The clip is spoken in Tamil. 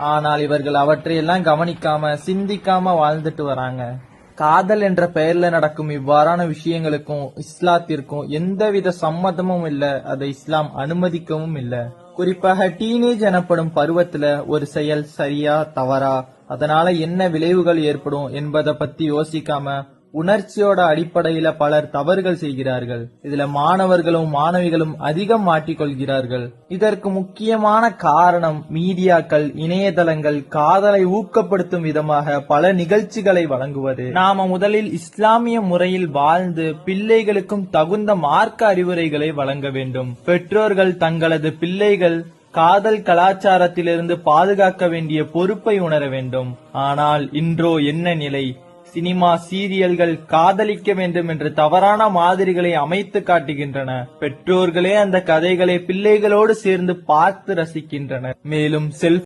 ஆனால் இவர்கள் அவற்றையெல்லாம் கவனிக்காம சிந்திக்காம வாழ்ந்துட்டு வராங்க. காதல் என்ற பெயர்ல நடக்கும் இவ்வாறான விஷயங்களுக்கும் இஸ்லாத்திற்கும் எந்தவித சம்மதமும் இல்ல. அதை இஸ்லாம் அனுமதிக்கவும் இல்ல. குறிப்பாக டீனேஜ் எனப்படும் பருவத்துல ஒரு செயல் சரியா தவறா அதனால என்ன விளைவுகள் ஏற்படும் என்பதை பத்தி யோசிக்காம உணர்ச்சியோட அடிப்படையில பலர் தவறுகள் செய்கிறார்கள். இதுல மாணவர்களும் மாணவிகளும் அதிகம் மாட்டிக்கொள்கிறார்கள். இதற்கு முக்கியமான காரணம் மீடியாக்கள் இணையதளங்கள் காதலை ஊக்கப்படுத்தும் விதமாக பல நிகழ்ச்சிகளை வழங்குவது. நாம முதலில் இஸ்லாமிய முறையில் வாழ்ந்து பிள்ளைகளுக்கும் தகுந்த மார்க்க அறிவுரைகளை வழங்க வேண்டும். பெற்றோர்கள் தங்களது பிள்ளைகள் காதல் கலாச்சாரத்திலிருந்து பாதுகாக்க வேண்டிய பொறுப்பை உணர வேண்டும். ஆனால் இன்றோ என்ன நிலை? சினிமா சீரியல்கள் காதலிக்க வேண்டும் என்று தவறான மாதிரிகளை அமைத்து காட்டுகின்றன. பெற்றோர்களே அந்த கதைகளை பிள்ளைகளோடு சேர்ந்து பார்த்து ரசிக்கின்றனர். மேலும் செல்